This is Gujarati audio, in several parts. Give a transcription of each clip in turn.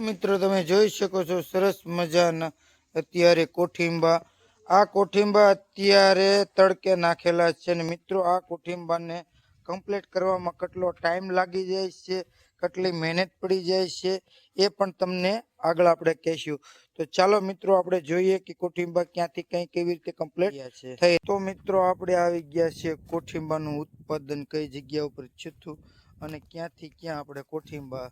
મિત્રો તમે જોઈ શકો છો સરસ મજાના અત્યારે કોઠીંબા. આ કોઠીંબા અત્યારે તડકે નાખેલા છે ને મિત્રો આ કોઠીંબાને કમ્પ્લીટ કરવામાં કેટલો ટાઈમ લાગી જાય છે કેટલી મહેનત પડી જાય છે એ પણ તમને આગળ આપણે કહેશું. તો ચાલો મિત્રો આપણે જોઈએ કે કોઠીંબા ક્યાંથી કઈ કેવી રીતે કમ્પ્લીટ છે. થઈ. તો મિત્રો આપણે આવી ગયા છે કોઠીંબાનું ઉત્પાદન કઈ જગ્યા ઉપર થયું અને ક્યાંથી ક્યાં આપણે કોઠીંબા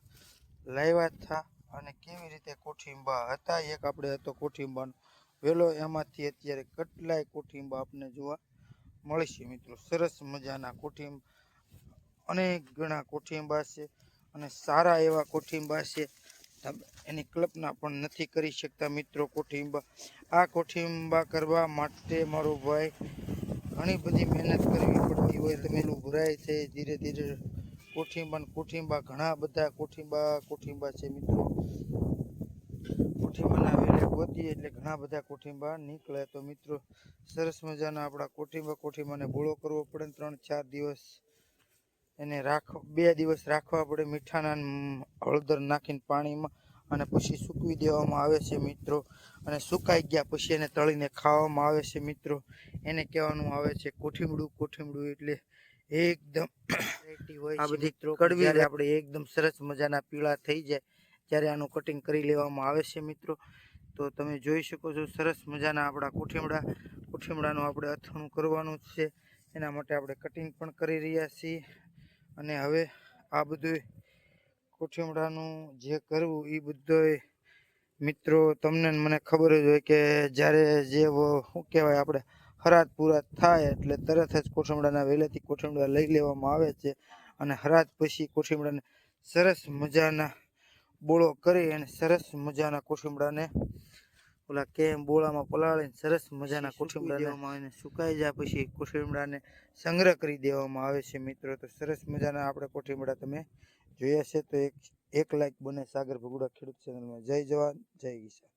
લાવ્યા હતા. અને કેવી રીતે કોઠીંબા હતા? એક આપણે હતો કોઠીંબાનો વેલો, એમાંથી અત્યારે કેટલાય કોઠીંબા આપને જોવા મળશે મિત્રો. સરસ મજાના કોઠીંબ અનેક ઘણા કોઠીંબા છે અને સારા એવા કોઠીંબા છે. એની કલ્પના પણ નથી કરી શકતા મિત્રો કોઠીંબા આ કોઠીંબા કરવા માટે મારો ભાઈ ઘણી બધી મહેનત કરવી પડતી હોય, તમે એનું ભરાય છે, ધીરે ધીરે કોઠીંબા કોઠીંબા ઘણા બધા કોઠીંબા કોઠીંબા છે મિત્રો. કોઠીંબાના વેલે ગોતીએ એટલે ઘણા બધા કોઠીંબા નીકળે. તો મિત્રો, સરસ મજાના આપણા કોઠીંબા કોઠીંબાને બોળો કરવો પડે ત્રણ, ચાર દિવસ. એને રાખ બે દિવસ રાખવા પડે મીઠાના હળદર નાખીને પાણીમાં અને પછી સૂકવી દેવામાં આવે છે મિત્રો. અને સુકાઈ ગયા પછી એને તળીને ખાવામાં આવે છે મિત્રો. એને કહેવાનું આવે છે કોઠીમડું કોઠીમડું એટલે એકદમ આ બધી કડવી આપણે એકદમ સરસ મજાના પીળા થઈ જાય ત્યારે આનું કટિંગ કરી લેવામાં આવે છે મિત્રો. તો તમે જોઈ શકો છો સરસ મજાના આપણા કોઠીમડા કોઠીમડાનું આપણે અથણું કરવાનું છે. એના માટે આપણે કટિંગ પણ કરી રહ્યા છીએ. અને હવે આ બધું કોઠીમડાનું જે કરવું એ બધું મિત્રો તમને મને ખબર જ હોય કે જ્યારે જે શું કહેવાય આપણે હરાત પૂરા થાય એટલે તરત જ કોઠીમડાના વહેલેથી કોઠીમડા લઈ લેવામાં આવે છે અને હરાત પછી કોઠીમડાને સરસ મજાના બોળો કરી અને સરસ મજાના કોઠીમડાને ઓલા કેમ બોળામાં પલાળીને સરસ મજાના કોઠીમડાને સુકાઈ જાય પછી કોઠીમડાને સંગ્રહ કરી દેવામાં આવે છે મિત્રો. તો સરસ મજાના આપણે કોઠીમડા તમે જોયા છે તો એક એક લાઈક બને સાગર ભગુડા ખેડૂત ચેનલમાં. જય જવાન જય કિસાન.